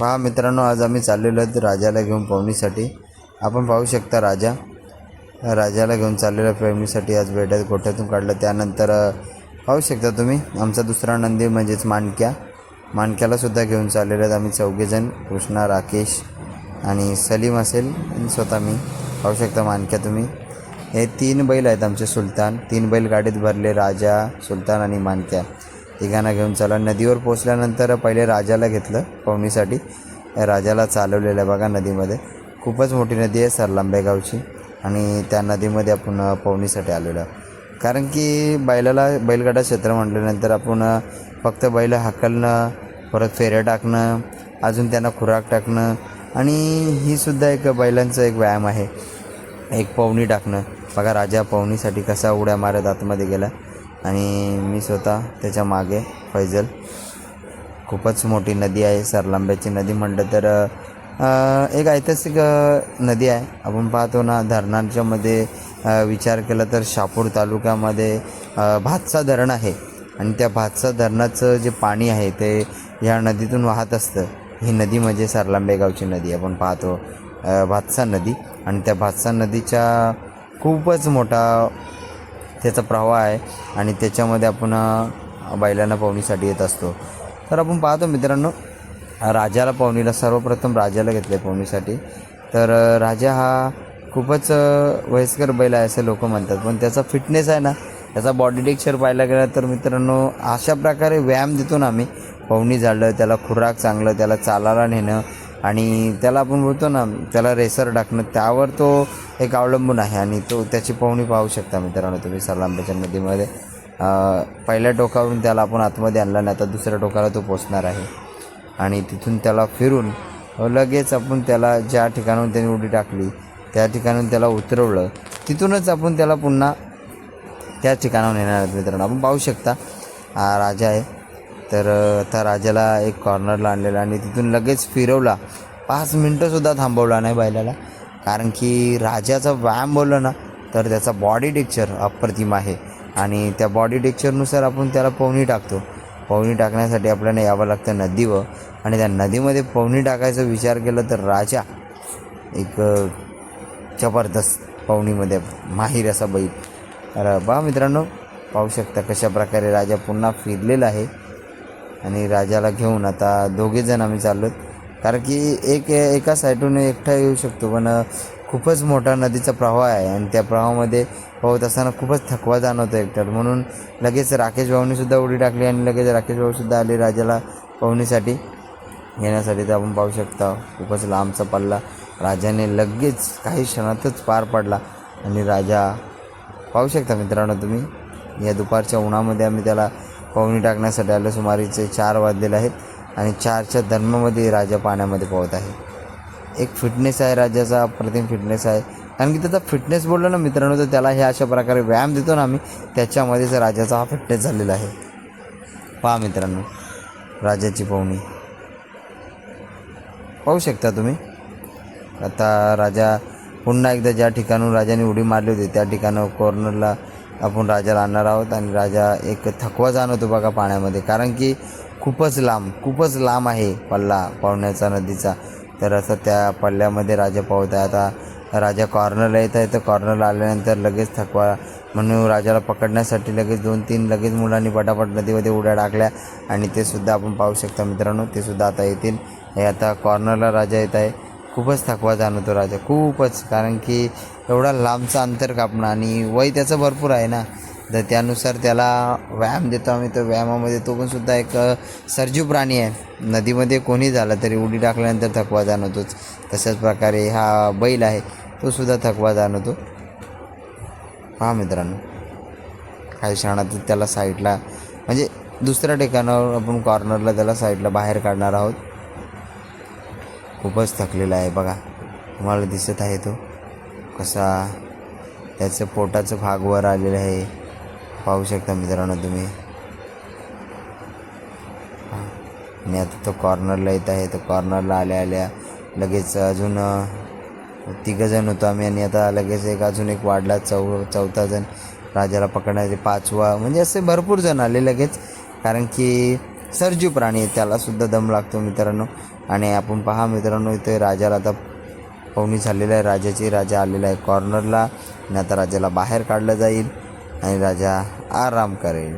पहा मित्रांनो आज आम्ही चाललेलो आहेत राजाला घेऊन पवनीसाठी आपण पाहू शकता राजा. राजाला घेऊन चाललेल्या पवनीसाठी आज बेड्यात गोठ्यातून काढलं. त्यानंतर पाहू शकता तुम्ही आमचा दुसरा नंदी म्हणजेच माणक्या मांडक्यालासुद्धा घेऊन चाललेलो आहेत आम्ही चौघेजण कृष्णा राकेश आणि सलीम असेल स्वतः मी. पाहू शकता मानक्या तुम्ही. हे तीन बैल आहेत आमचे सुलतान. तीन बैल गाडीत भरले राजा सुलतान आणि माणक्या तिघांना घेऊन चला. नदीवर पोचल्यानंतर पहिले राजाला घेतलं पवनीसाठी राजाला चालवलेलं आहे बघा नदीमध्ये. खूपच मोठी नदी आहे सरलांबेगावची आणि त्या नदीमध्ये आपण पवनीसाठी आलेलो कारण की बैलाला बैलगाडा क्षेत्र म्हटल्यानंतर आपण फक्त बैल हाकलणं परत फेऱ्या टाकणं अजून त्यांना खुराक टाकणं आणि ही सुद्धा एक बैलांचा एक व्यायाम आहे. एक पवनी टाकणं. बघा राजा पवनीसाठी कसा उड्या मारत आतमध्ये गेला. आणि मी स्वतः त्याच्यामागे फैजल. खूपच मोठी नदी आहे सरलांब्याची नदी म्हटलं तर एक ऐतिहासिक नदी आहे. आपण पाहतो ना धरणांच्यामध्ये विचार केला तर शापूर तालुक्यामध्ये भातसा धरण आहे. आणि त्या भातसा धरणाचं जे पाणी आहे ते ह्या नदीतून वाहत असतं. ही नदी म्हणजे सरलांबे गावची नदी आपण पाहतो भातसा नदी. आणि त्या भातसा नदीच्या खूपच मोठा त्याचा प्रवाह आहे आणि त्याच्यामध्ये आपण बैलांना पवनीसाठी येत असतो. तर आपण पाहतो मित्रांनो राजाला पवनीला सर्वप्रथम राजाला घेतलं आहे पवनीसाठी तर राजा हा खूपच वयस्कर बैल आहे असे लोक म्हणतात. पण त्याचा फिटनेस आहे ना त्याचा बॉडी टेक्स्चर पाहायला गेला तर मित्रांनो अशा प्रकारे व्यायाम देतो ना आम्ही. पवनी झालं त्याला खुराक चांगलं त्याला चालायला नेणं आणि त्याला आपण बोलतो ना त्याला रेसर टाकणं त्यावर तो एक अवलंबून आहे आणि तो त्याची पाहुणी पाहू शकता मित्रांनो तुम्ही सरलांब्याच्या नदीमध्ये पहिल्या टोकावरून त्याला आपण आतमध्ये आणला नाही आता दुसऱ्या टोकाला तो पोचणार आहे. आणि तिथून त्याला फिरून लगेच आपण त्याला ज्या ठिकाणाहून त्याने उडी टाकली त्या ठिकाणाहून त्याला उतरवलं तिथूनच आपण त्याला पुन्हा त्या ठिकाणाहून येणार मित्रांनो. आपण पाहू शकता हा राजा आहे. तर त्या राजाला एक कॉर्नरला आणलेला आणि तिथून लगेच फिरवला. पाच मिनटंसुद्धा थांबवला नाही बैलाला. कारण की राजाचा व्यायाम बोललं ना तर त्याचा बॉडी टेक्चर अप्रतिम आहे. आणि त्या बॉडी टेक्चरनुसार आपण त्याला पवनी टाकतो. पवनी टाकण्यासाठी आपल्याला यावं लागतं नदीवर. आणि त्या नदीमध्ये पवनी टाकायचा विचार केला तर राजा एक जबरदस्त पवनीमध्ये माहीर असा बैल. तर बा मित्रांनो पाहू शकता कशा प्रकारे राजा पुन्हा फिरलेला आहे. आणि राजाला घेऊन आता दोघेजण आम्ही चाललो कारण की एक एका साईडून एकटा येऊ शकतो पण खूपच मोठा नदीचा प्रवाह आहे आणि त्या प्रवाहामध्ये पोहत असताना खूपच थकवा जाणवतो एकट्यात म्हणून लगेच राकेश भाऊनीसुद्धा उडी टाकली आणि लगेच राकेश भाऊसुद्धा आले राजाला पोहण्यासाठी येण्यासाठी तर आपण पाहू शकता खूपच लांबचा पल्ला. राजाने लगेच काही क्षणातच पार पडला आणि राजा पाहू शकता मित्रांनो तुम्ही या दुपारच्या उन्हामध्ये आम्ही त्याला पवनी टाकण्यासाठी आलं. सुमारेचे चार वाजलेले आहेत आणि चारच्या दरम्यामध्ये राजा पाण्यामध्ये पोहत आहे. एक फिटनेस आहे राजाचा अप्रतिम फिटनेस आहे. कारण की त्याचा फिटनेस बोललो ना मित्रांनो तर त्याला हे अशा प्रकारे व्यायाम देतो ना आम्ही त्याच्यामध्येच राजाचा हा फिटनेस झालेला आहे. पहा मित्रांनो राजाची पवनी पाहू शकता तुम्ही? आता राजा पुन्हा एकदा ज्या ठिकाणून राजाने उडी मारली होती त्या ठिकाणं कॉर्नरला आपण राजाला आणणार आहोत आणि राजा एक थकवा जाणवतो बघा पाण्यामध्ये. कारण की खूपच लांब खूपच लांब आहे पल्ला पाहुण्याचा नदीचा. तर असं त्या पल्ल्यामध्ये राजा पावत आहे. आता राजा कॉर्नरला येत आहे. तर कॉर्नरला आल्यानंतर लगेच थकवा म्हणून राजाला पकडण्यासाठी लगेच दोन तीन लगेच मुलांनी पटापट नदीमध्ये उड्या टाकल्या आणि ते सुद्धा आपण पाहू शकता मित्रांनो. ते सुद्धा आता येतील. हे आता कॉर्नरला राजा येत आहे. खूपच थकवा जाणवतो राजा खूपच. कारण की एवढा लांबचं अंतर कापणं आणि वय त्याचं भरपूर आहे ना. तर त्यानुसार त्याला व्यायाम देतो आम्ही. तर व्यायामामध्ये तो पण सुद्धा एक सर्जीव प्राणी आहे. नदीमध्ये कोणी झालं तरी उडी टाकल्यानंतर थकवा जाणवतोच. तशाच प्रकारे हा बैल आहे तो सुद्धा थकवा जाणवतो. पहा मित्रांनो काही क्षणात त्याला साईडला म्हणजे दुसऱ्या ठिकाणावर आपण कॉर्नरला त्याला साईडला बाहेर काढणार आहोत. खूपच थकलेला आहे बघा. तुम्हाला दिसत आहे तो कसा त्याचं पोटाचं भाग वर आलेलं आहे. पाहू शकता मित्रांनो तुम्ही. आणि आता तो कॉर्नरला येत आहे. तो कॉर्नरला आल्या आल्या लगेच अजून तिघं तिघंजण होतो आम्ही आणि आता लगेच एक अजून एक वाढला चौ चौथा जण राजाला पकडण्याचे पाचवा म्हणजे असे भरपूर जण आले लगेच. कारण की सर्जीव प्राणी आहे त्यालासुद्धा दम लागतो मित्रांनो. आणि आपण पहा मित्रांनो इथे राजाला आता पवनी झालेलं आहे. राजाची राजा आलेला आहे कॉर्नरला आणि आता राजाला बाहेर काढलं जाईल. आणि राजा आराम करेल.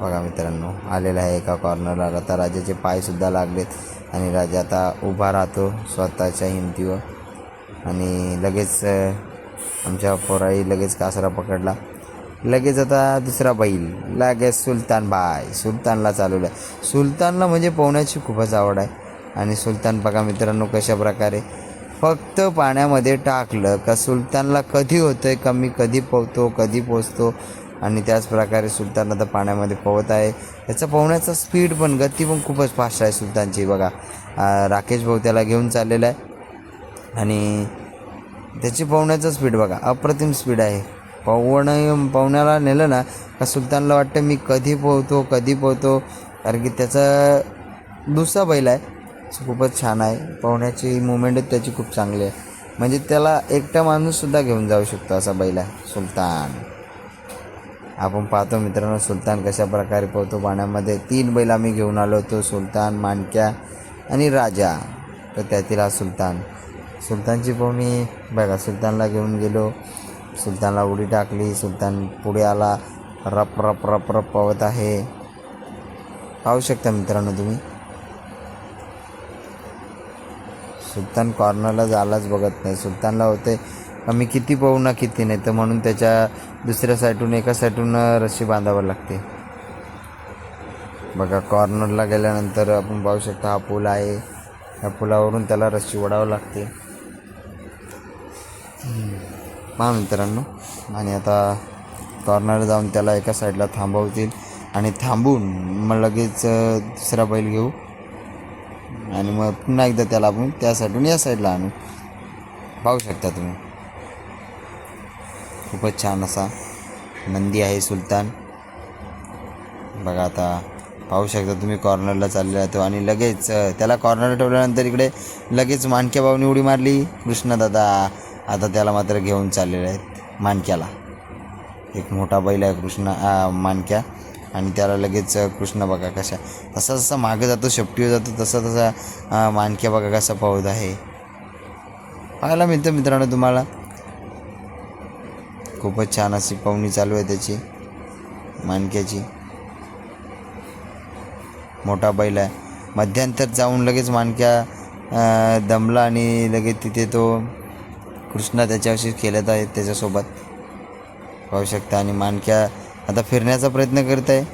बघा मित्रांनो आलेला आहे एका कॉर्नरला आता राजाचे पायसुद्धा लागलेत. आणि राजा आता उभा राहतो स्वतःच्या हिमतीवर. आणि लगेच आमच्या पोराई लगेच कासरा पकडला. लगेच आता दुसरा बैल. लगेच सुलतान बाय. सुलतानला चालवलं. आहे सुलतानला म्हणजे पोहण्याची खूपच आवड आहे. आणि सुलतान बघा मित्रांनो कशा प्रकारे फक्त पाण्यामध्ये टाकलं का सुलतानला कधी होतं आहे कमी कधी पोहतो कधी पोचतो आणि त्याचप्रकारे सुलतान आता पाण्यामध्ये पोहत आहे. त्याचा पोहण्याचा स्पीड पण गती पण खूपच फास्ट आहे सुलतानची. बघा राकेश भाऊ त्याला घेऊन चाललेला आहे. आणि त्याची पोहण्याचा स्पीड बघा अप्रतिम स्पीड आहे. पोहणं पोहण्याला नेलं ना का सुलतानला वाटतं मी कधी पोहतो कधी पोहतो? कारण की त्याचा दुसरा बैल आहे खूपच छान आहे. पोहण्याची मुवमेंट त्याची खूप चांगली आहे. म्हणजे त्याला एकटा माणूससुद्धा घेऊन जाऊ शकतो असा बैल आहे सुलतान. आपण पाहतो मित्रांनो सुलतान कशा प्रकारे पोहतो. पाण्यामध्ये तीन बैल आम्ही घेऊन आलो होतो सुलतान माणक्या आणि राजा. तर त्यातील हा सुलतान. सुलतानची पोहणी बघा सुलतानला घेऊन गेलो. सुलतानला उडी टाकली. सुलतान पुढे आला. रप रप रप रप पवत आहे. पाहू शकता मित्रांनो तुम्ही. सुलतान कॉर्नरला जायलाच बघत नाही. सुलतानला होते कमी मी किती पाहू ना किती नाही. तर म्हणून त्याच्या दुसऱ्या साईडून एका साईडून रस्सी बांधावं लागते. बघा कॉर्नरला गेल्यानंतर आपण पाहू शकता हा पूल आहे. ह्या पुलावरून त्याला रस्सी ओढावं लागते. पहा मित्रांनो. आणि आता कॉर्नर जाऊन त्याला एका साईडला थांबवतील. आणि थांबून मग लगेच दुसरा बैल घेऊ. आणि मग पुन्हा एकदा त्याला आपण त्या साईडून या साईडला आणू. पाहू शकता तुम्ही. खूपच छान असा नंदी आहे सुलतान. बघा आता पाहू शकता तुम्ही कॉर्नरला चाललेला तो. आणि लगेच त्याला कॉर्नरला ठेवल्यानंतर इकडे लगेच माणक्या भाऊनी उडी मारली. कृष्णदादा आता त्याला मात्र घेऊन चाललेले आहेत मानक्याला एक मोठा बैल आहे कृष्ण मानक्या माणक्या. आणि त्याला लगेच कृष्ण बघा कशा तसा जसा मागं जातो शेपटीवर जातो तसा तसा मानक्या बघा कसा पाहत आहे. पाहायला मिळतं मित्रांनो तुम्हाला. खूपच छान अशी पाहुणी चालू आहे त्याची मानक्याची मोठा बैल आहे. मध्यांतर जाऊन लगेच मानक्या दमला आणि लगेच तिथे तो कृष्णा त्याच्याशी खेळत आहे त्याच्यासोबत. पाहू शकता आणि मानक्या आता फिरण्याचा प्रयत्न करत आहे.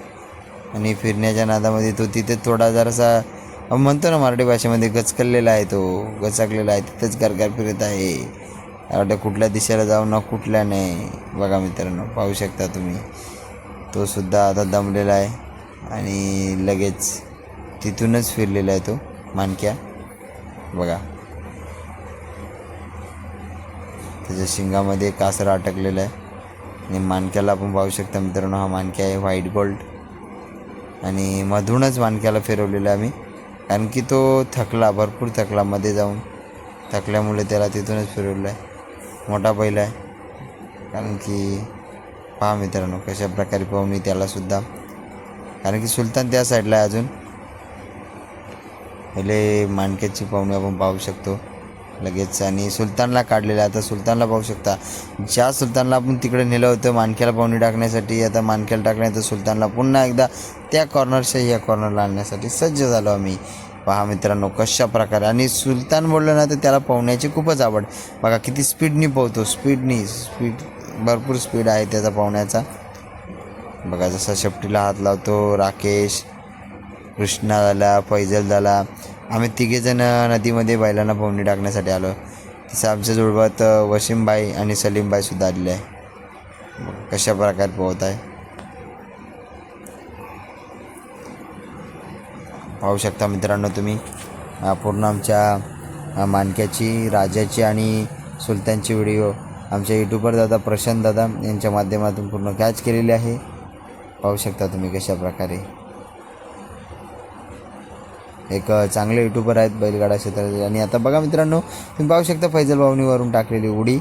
आणि फिरण्याच्या नादामध्ये तो तिथे थोडा जरासा म्हणतो ना मराठी भाषेमध्ये गचकललेला आहे तो गचकलेला आहे तिथेच गरगर फिरत आहे. वाटतं कुठल्या दिशेला जाऊ ना कुठल्या नाही. बघा मित्रांनो पाहू शकता तुम्ही. तो सुद्धा आता दमलेला आहे आणि लगेच तिथूनच फिरलेला आहे तो मानक्या. बघा. त्याच्या शिंगामध्ये कासरा अटकलेला आहे. आणि माणक्याला आपण पाहू शकता मित्रांनो हा मानक्या आहे व्हाईट गोल्ड. आणि मधूनच मानक्याला फिरवलेला आहे आम्ही. कारण की तो थकला भरपूर थकला मध्ये जाऊन. थकल्यामुळे त्याला तिथूनच फिरवलं आहे. मोठा बैल आहे. कारण की पहा मित्रांनो कशा प्रकारे पाहुणी त्यालासुद्धा कारण की सुलतान त्या साईडला आहे अजून. पहिले माणक्याची पाहुणी आपण पाहू शकतो. लगेच. आणि सुलतानला काढलेलं आहे. आता सुलतानला पाहू शकता. ज्या सुलतानला आपण तिकडे नेलं होतं मानक्याला पाहुणी टाकण्यासाठी आता मानक्याला टाकल्यानंतर सुलतानला पुन्हा एकदा त्या कॉर्नरच्या या कॉर्नरला आणण्यासाठी सज्ज झालो आम्ही. पहा मित्रांनो कशा प्रकारे. आणि सुलतान बोललं ना तर त्याला पोहण्याची खूपच आवड. बघा किती स्पीडनी पोहतो. स्पीडनी स्पीड भरपूर स्पीड आहे त्याचा पोहण्याचा. बघा जसा शेपटीला हात लावतो राकेश कृष्णा झाला फैजल झाला आम्ही तिघेजण नदीमध्ये बैलांना पोहणी टाकण्यासाठी आलो. तसं आमच्या जोडबात वशिमबाई आणि सलीमबाईसुद्धा आलेले आहे. कशा प्रकारे पोहत आहे? पाहू शकता मित्रांनो तुम्ही पूर्ण आमच्या मानक्याची राजाची आणि सुलतानची व्हिडिओ आमच्या यूट्यूबर दादा प्रशांत दादा यांच्या माध्यमातून पूर्ण कॅच केलेली आहे. पाहू शकता तुम्ही कशा प्रकारे. एक चांगले यूट्यूबर आहेत बैलगाडा क्षेत्रात आणि आता बघा मित्रांनो तुम्ही पाहू शकता फैजल भावनीवरून टाकलेली उडी.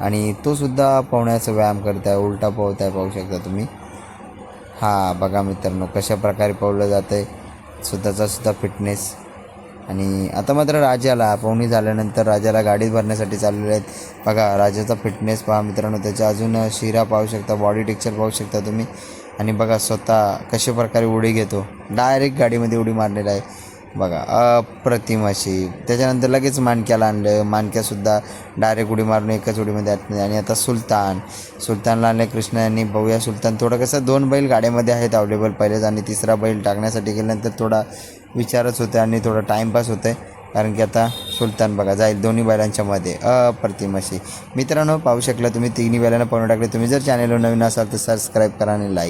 आणि तो सुद्धा पोहण्याचा व्यायाम करत आहे उलटा पोहत आहे पाहू शकता तुम्ही. हा बघा मित्रांनो कशा प्रकारे पवलं जातं आहे स्वतःचा सुद्धा फिटनेस आणि आता मात्र राजाला पोहणी झाल्यानंतर राजाला गाडीत भरण्यासाठी चाललेले आहेत. बघा राजाचा फिटनेस पहा मित्रांनो त्याच्या अजून शिरा पाहू शकता बॉडी टेक्चर पाहू शकता तुम्ही. आणि बघा स्वतः कशा प्रकारे उडी घेतो. डायरेक्ट गाडीमध्ये उडी मारलेला आहे. बघा अप्रतिम अशी त्याच्यानंतर लगेच माणक्याला आणलं. माणक्यासुद्धा डायरेक्ट उडी मारून एकच उडीमध्ये आत आणि आता सुलतान. सुलतानला आणलं कृष्ण यांनी. बघूया सुलतान थोडं कसं दोन बैल गाड्यामध्ये आहेत अवेलेबल पहिलेच आणि तिसरा बैल टाकण्यासाठी गेल्यानंतर थोडा विचारच होते आणि थोडा टाईमपास होतं आहे कारण की आता सुलतान बघा जाईल दोन्ही बैलांच्या मध्ये. अप्रतिम अशी मित्रांनो पाहू शकला तुम्ही तिन्ही बैलांना पाहून टाकले. तुम्ही जर चॅनलवर नवीन असाल तर सबस्क्राईब करा आणि लाईक